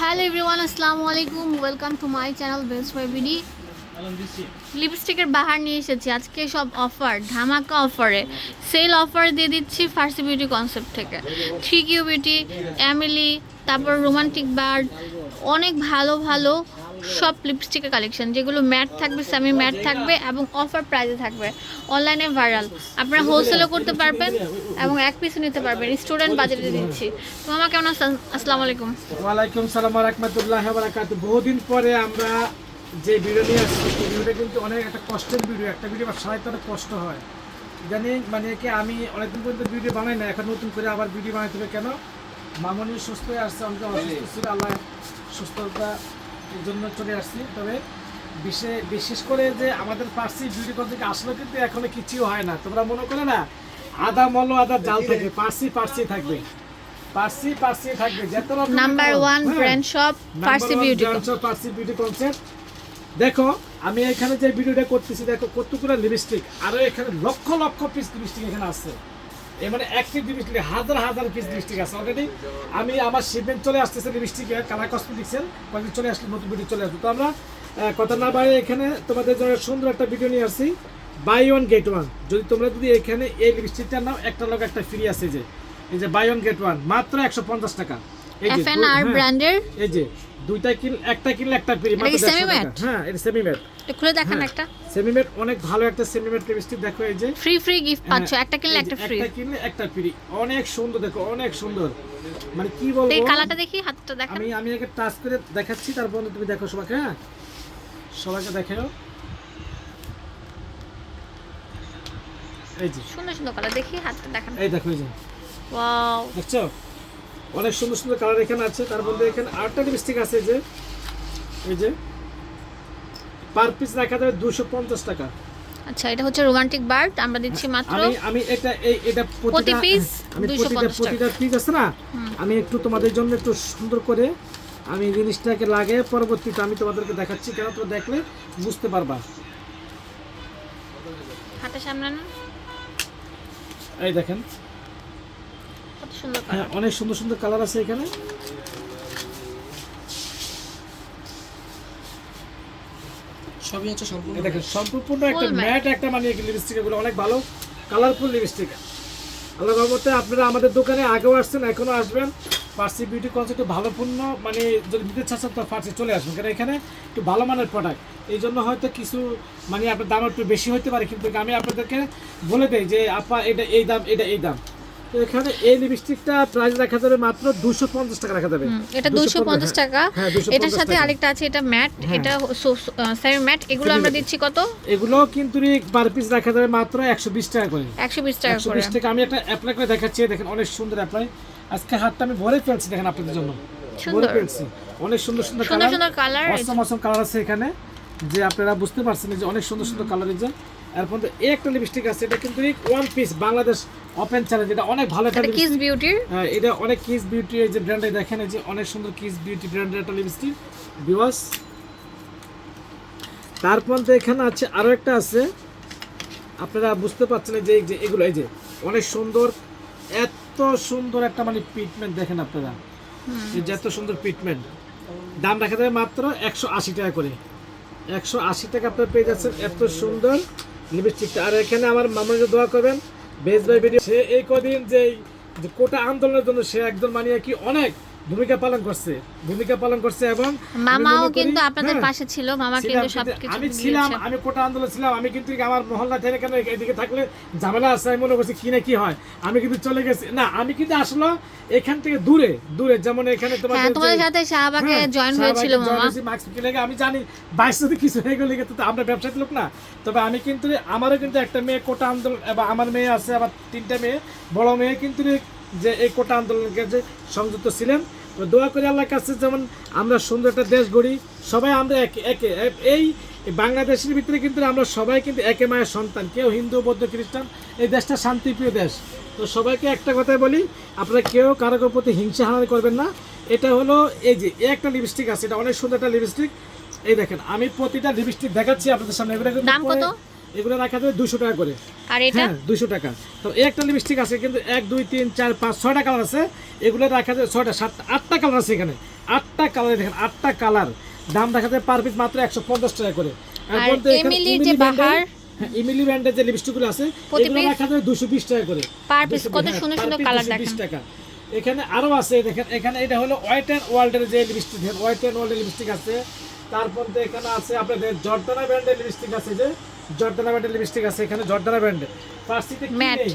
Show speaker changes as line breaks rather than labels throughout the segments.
Hello everyone আসসালামু আলাইকুম welcome to my channel best BD লিপস্টিকের বাহার নিয়ে এসেছি। আজকে সব অফার ধামাকা অফারে সেল অফার দিয়ে দিচ্ছি ফার্সি বিউটি কনসেপ্ট থেকে। থ্রি কিউ বিউটি অ্যামিলি তারপর রোমান্টিক বার্ড অনেক ভালো ভালো সব লিপস্টিকের কালেকশন যেগুলো ম্যাট থাকবে সেমি ম্যাট থাকবে এবং অফার প্রাইসে থাকবে। অনলাইনে ভাইরাল আপনারা হোলসেলও করতে পারবেন এবং এক পিসও নিতে পারবেন। স্টুডেন্ট বাজেটে দিচ্ছি। তো আমার কেমন আসসালামু আলাইকুম।
ওয়ালাইকুম সালাম রহমতুল্লাহ বারাকাতু। বহুদিন পরে আমরা যে ভিডিও নিয়ে আসছি ভিডিওটা কিন্তু অনেক একটা কষ্টের ভিডিও একটা ভিডিও সারাইতে অনেক কষ্ট হয়। জানি মানে কি আমি অনেকদিন পর্যন্ত ভিডিও বানাই না এখন নতুন করে আবার ভিডিও বানাইতে হবে কেন? মামনি সুস্থ হয়ে আসছে আমাকে অসুস্থ ছিল, আল্লাহ সুস্থতা জন্য চলে আসছি। তবে বিশেষ বিশেষ করে যে আমাদের পার্সি বিউটি করতে আসলে কিন্তু এখনও কিছুই হয় না। তোমরা মনে করে না আদা মল আদা জাল থাকবে পার্সি পার্সি থাকবে। পার্সি পার্সি থাকবে। যত
নাম্বার ওয়ান। ব্র্যান্ড শপ ফার্সি বিউটি
পার্সি বিউটি কনসেপ্ট দেখো আমি এখানে যে ভিডিওটা করতেছি দেখো কতগুলো লিপস্টিক আরও এখানে লক্ষ লক্ষ পিস লিপস্টিক এখানে আছে। এ মানে একটি লিপস্টিক হাজার হাজার পিস লিপস্টিক আছে অলরেডি আমি আমার শিপমেন্ট চলে আসতেছে লিপস্টিকের কালার কসমেটিক্সের কয়েকদিন চলে আসলে নতুন ভিডিও চলে আসবে। তো আমরা কথা না বাইরে এখানে তোমাদের জন্য সুন্দর একটা ভিডিও নিয়ে আসছি। বাই ওয়ান গেট ওয়ান যদি তোমরা যদি এখানে এই লিপস্টিকটা নাও একটা লোক একটা ফ্রি আছে যে, এই যে বাই ওয়ান গেট ওয়ান মাত্র একশো পঞ্চাশ টাকা।
এফএনআর। ব্র্যান্ডের
এই যে দুইটা কিল একটা কিনলে একটা ফ্রি
এটা কি semi matte?
হ্যাঁ এটা সেমি ম্যাট
খুলে দেখান
হ্যাঁ।
একটা।
সেমি ম্যাট অনেক ভালো একটা সেমি ম্যাট লিপস্টিক দেখো এই যে।
ফ্রি ফ্রি গিফট পাচ্ছ একটা কিনলে একটা ফ্রি
একটা কিনলে একটা ফ্রি অনেক সুন্দর দেখো অনেক সুন্দর। মানে কি
এই কালারটা দেখি হাতটা দেখান।
আমি আমি আগে টাচ করে দেখাচ্ছি তারপর তুমি দেখো সবাইকে হ্যাঁ? সবাইকে দেখাও। এই যে।
সুন্দর সুন্দর কালার দেখি হাতটা দেখান।
এই দেখো এই যে।
ওয়াও
দেখছ? অনেক সুন্দর সুন্দর কালার এখানে আছে। তার মধ্যে এখানে আরেকটা লিপস্টিক আছে যে এই যে পার পিস রাখা যাবে দুশো পঞ্চাশ টাকা।
আচ্ছা এটা হচ্ছে রোমান্টিক বার্ড আমরা দিচ্ছি মাত্র
আমি আমি এটা এই এটা
প্রতি piece
আমি
250
প্রতিটা প্রতিটা পিস আছে না? আমি একটু তোমাদের জন্য একটু সুন্দর করে আমি জিনিসটাকে লাগিয়ে পরবর্তীতে আমি তোমাদেরকে দেখাচ্ছি কেন তোমরা দেখলে বুঝতে পারবা।
হাতের সামনে না
এই দেখেন। হ্যাঁ অনেক সুন্দর সুন্দর কালার আছে এখানে।
সবই হচ্ছে সম্পূর্ণ
এই দেখেন সম্পূর্ণ একটা ম্যাট। একটা মানে লিপস্টিক অনেক ভালো কালারফুল লিপস্টিক আল্লাহ রহমতে আপনারা আমাদের দোকানে আগেও আসছেন এখনও আসবেন। পার্সি বিউটি কনসেপ্ট ভালো পূর্ণ মানে যদি নিতে চাচ্ছেন তো ফার্সি চলে আসবেন। কারণ এখানে একটু ভালো মানের প্রোডাক্ট এই জন্য হয়তো কিছু মানে আপনার দাম একটু বেশি হতে পারে কিন্তু আমি আপনাদেরকে বলে দেই যে আপা এটা এই দাম এটা এই দাম। তো এখানে এই লিপস্টিকটা প্রাইস রাখা যাবে মাত্র দুশো পঞ্চাশ টাকা রাখা যাবে।
এটা দুশো পঞ্চাশ টাকা।
হ্যাঁ, 250
এটার সাথে আরেকটা আছে এটা ম্যাট
হ্যাঁ।
এটা সেমি ম্যাট এগুলো আমরা দিচ্ছি কত?
এগুলো কিন্তু পার পিস রাখা যাবে মাত্র একশো বিশ টাকা করে।
একশো বিশ টাকা করে
বিশ টাকা। আমি একটা অ্যাপ্লাই করে দেখাচ্ছি দেখেন অনেক সুন্দর অ্যাপ্লাই আজকে হাতটা আমি ভরে ফেলছি দেখেন আপনাদের জন্য। ভরে ফেলছি। অনেক সুন্দর সুন্দর
সুন্দর
কালার
সুন্দর কালার
অসম অসম কালার আছে এখানে। যে আপনারা বুঝতে পারছেন যে অনেক সুন্দর সুন্দর কালার যে। এর মধ্যে এই একটা লিপস্টিক আছে এটা কিন্তু one piece Bangladesh open challenge এটা অনেক ভালো একটা
কিস বিউটির
হ্যাঁ এটা অনেক কিস বিউটি এই যে ব্র্যান্ডে দেখেন এই যে অনেক সুন্দর কিস বিউটি ব্র্যান্ডের একটা লিপস্টিক বিওয়াস তারপর তো এখানে আছে একটা আছে। আপনারা বুঝতে পারছেন যে যে এগুলো এই যে অনেক সুন্দর এত সুন্দর একটা মানে ট্রিটমেন্ট দেখেন আপনারা। এই যে এত সুন্দর ট্রিটমেন্ট দাম রাখা যাবে মাত্র একশো আশি টাকা করে। একশো আশি টাকা আপনারা পেয়ে যাচ্ছেন এত সুন্দর। লিপস্টিকটা আর এখানে আমার মামাকে দোয়া করবেন, বেশ ভাই ভিডিও সে এই কদিন যে কোটা আন্দোলনের জন্য সে একজন মানে কি অনেক ভূমিকা পালন করছে। ভূমিকা পালন করছে এবং
মামাও কিন্তু আপনাদের
হ্যাঁ,
পাশে ছিল মামা কিন্তু সবকিছু
আমি ছিলাম আমি কোটা আন্দোলন ছিলাম আমি কিন্তু আমার মহল্লা থেকে কেন এদিকে থাকলে ঝামেলা আছে আমি মনে করছি কি না কি হয়। আমি কিন্তু চলে গেছি। না আমি কিন্তু আসলে এখান থেকে দূরে দূরে যেমন এখানে তোমার
হ্যাঁ তোমাদের সাথে শাহবাগে
হ্যাঁ,
জয়েন হয়েছিল মামা।
মাস্ক কিনে আমি জানি বাইশ যদি কিছু হয়ে গেলে তো আমরা ব্যবসায়ী লোক না। তবে আমি কিন্তু আমারও কিন্তু একটা মেয়ে কোটা আন্দোলন আমার মেয়ে আছে আবার তিনটা মেয়ে। বড় মেয়ে কিন্তু যে এই কোটা আন্দোলনকে যে সংযুক্ত ছিলেন দোয়া করি আল্লাহর কাছে যেমন আমরা সুন্দর একটা দেশ গড়ি সবাই আমরা একে একে এই বাংলাদেশের ভিতরে কিন্তু আমরা সবাই কিন্তু একে মায়ের সন্তান কেউ হিন্দু বৌদ্ধ খ্রিস্টান এই দেশটা শান্তিপ্রিয় দেশ। তো সবাইকে একটা কথাই বলি আপনারা কেউ কারও কারোর প্রতি হিংসা হানানি করবেন না। এটা হলো এই যে একটা লিপস্টিক আছে এটা অনেক সুন্দর একটা লিপস্টিক এই দেখেন আমি প্রতিটা লিপস্টিক দেখাচ্ছি আপনাদের সামনে। এগুলো
দাম কত?
পরে- এগুলো রাখা যাবে দুশো টাকা করে।
আর এটা?
হ্যাঁ দুশো টাকা। তো একটা লিপস্টিক আছে কিন্তু এক দুই তিন চার পাঁচ ছয়টা কালার আছে। এগুলো রাখা যায় ছয়টা সাতটা আটটা কালার আছে এখানে। আটটা কালার দেখেন আটটা কালার দাম দেখা যায় পার পিস মাত্র একশো পঞ্চাশ টাকা করে। ইমিলি ব্র্যান্ডের-? হ্যাঁ, যে লিপস্টিকগুলো আছে এগুলো রাখা যায় দুশো বিশ টাকা করে।
Piece
220
কত
হ্যাঁ,
সুন্দর সুন্দর
220
দেখেন।
টাকা। এখানে আরও আছে দেখেন এখানে এটা হলো হোয়াইট অ্যান্ড ওয়ার্ল্ডের যে লিপস্টিক হোয়াইট অ্যান্ড ওয়ার্ল্ডের লিপস্টিক আছে। তারপর তো এখানে আছে আপনাদের জর্দানা ব্র্যান্ডের লিপস্টিক আছে যে জর্দানা ব্র্যান্ডের লিপস্টিক আছে এখানে জর্দানা ব্র্যান্ডের পার্সিতে কি নেই?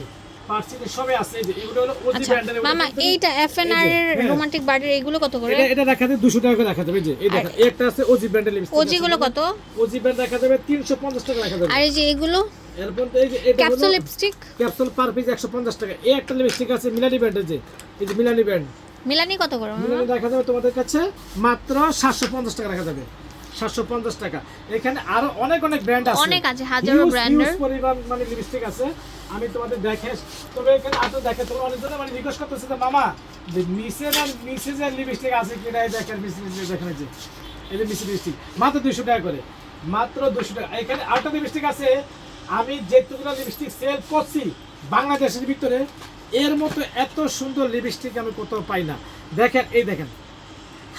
সবে আছে এই যে এগুলো হলো ওজি
আচ্ছা
ব্র্যান্ডের
মামা এইটা এফএনআর। রোমান্টিক বার্ডের এগুলো কত করে?
এটা এটা রাখা যাবে দুশো টাকা করে রাখা যাবে এই যে এই এই একটা আছে ওজি ব্র্যান্ডের লিপস্টিক
ওজি গুলো কত?
ওজি ব্র্যান্ড রাখা যাবে তিনশো পঞ্চাশ টাকা রাখা যাবে।
আর এই যে এগুলো?
এরপর তো এই যে এটা
capsule lipstick
capsule per piece একশো পঞ্চাশ টাকা। এই একটা লিপস্টিক আছে মিলানি ব্র্যান্ডের যে এই যে মিলানি ব্র্যান্ড
মিলানি কত করে
মিলানি রাখা যাবে তোমাদের কাছে মাত্র সাতশো পঞ্চাশ টাকা রাখা যাবে। সাতশো পঞ্চাশ টাকা। এখানে আরও অনেক অনেক ব্র্যান্ড আছে।
অনেক আছে, হাজারো
পরিমাণ মানে লিপস্টিক আছে। আমি তোমাদের দেখে তবে এখানে আরও দেখে তোমরা অনেকজনে মানে রিকোয়েস্ট করতেছে যে মামা যে নিচে না নিচে যে লিপস্টিক আছে কিনা এই দেখেন নিচে দেখেন যে এই যে নিচে লিপস্টিক মাত্র দুশো টাকা করে মাত্র দুশো টাকা। এখানে আরেকটা লিপস্টিক আছে। আমি যেটুকুনা লিপস্টিক সেল করছি বাংলাদেশের ভিতরে এর মতো এত সুন্দর লিপস্টিক আমি কোথাও পাই না। দেখেন এই দেখেন।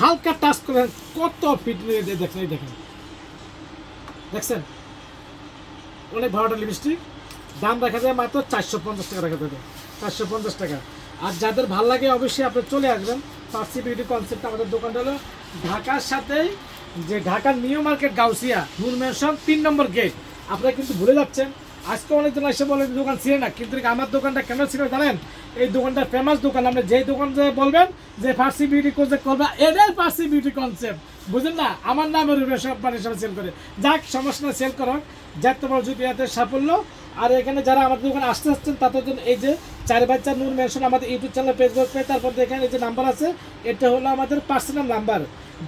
হালকা টাচ করে কত ফিট দেখেন, এই দেখেন। দেখছেন? অনেক ভালোটা লিপস্টিক দাম রাখা যায় মাত্র চারশো পঞ্চাশ টাকা রাখা যাবে। চারশো পঞ্চাশ টাকা। আর যাদের ভালো লাগে অবশ্যই আপনি চলে আসবেন। পার্সি বিউটি কনসেপ্ট আমাদের দোকানটা হলো ঢাকার সাথেই যে ঢাকার New Market Gausia, Noor Mansion তিন নম্বর গেট আপনারা কিন্তু ভুলে যাচ্ছেন আজকে অনেকজন এসে বলে, দোকান ছিল না। কিন্তু আমার দোকানটা কেন ছিল জানেন, এই দোকানটা ফেমাস দোকান। আপনি যেই দোকান যে বলবেন যে ফার্সি বিউটি কনসেপ্ট করবে, এদের ফার্সি বিউটি কনসেপ্ট বুঝলেন না? আমার নামের উপরে সব সব সেল করে। যাক, সমস্যা সেল করো যাক, তোমার যদি এতে সাফল্য। আর এখানে যারা আমাদের দোকানে আসতে আসছেন, তাদের জন্য এই যে চার বাচ্চা নূর মেনশন আমাদের ইউটিউব চ্যানেল ফেসবুক পেয়ে তারপর এই যে নাম্বার আছে, এটা হলো আমাদের পার্সোনাল নাম্বার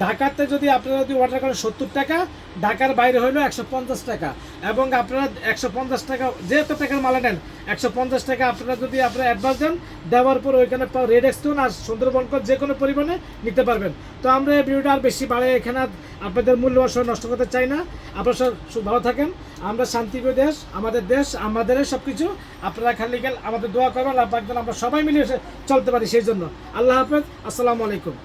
ঢাকাতে যদি আপনারা যদি অর্ডার করেন সত্তর টাকা, ঢাকার বাইরে হলো একশো পঞ্চাশ টাকা। এবং আপনারা একশো পঞ্চাশ টাকা, যেহেতু টাকার মালা নেন, একশো পঞ্চাশ টাকা আপনারা যদি আপনারা অ্যাডভান্স দেন, দেওয়ার পর ওইখানে রেড এক্সটোন আর সুন্দরবন যে কোনো পরিমাণে নিতে পারবেন। তো আমরা এই ভিডিওটা আর বেশি বাড়ে এখানে আপনাদের মূল্যবান সময় নষ্ট করতে চাই না। আপনারা সব ভালো থাকেন। আমরা শান্তিপ্রিয় দেশ, আমাদের দেশ আমাদের সব কিছু আপনারা খালি গেল আমাদের দোয়া করবেন আর আমরা সবাই মিলে চলতে পারি সেই জন্য। আল্লাহ হাফেজ, আসসালামু আলাইকুম।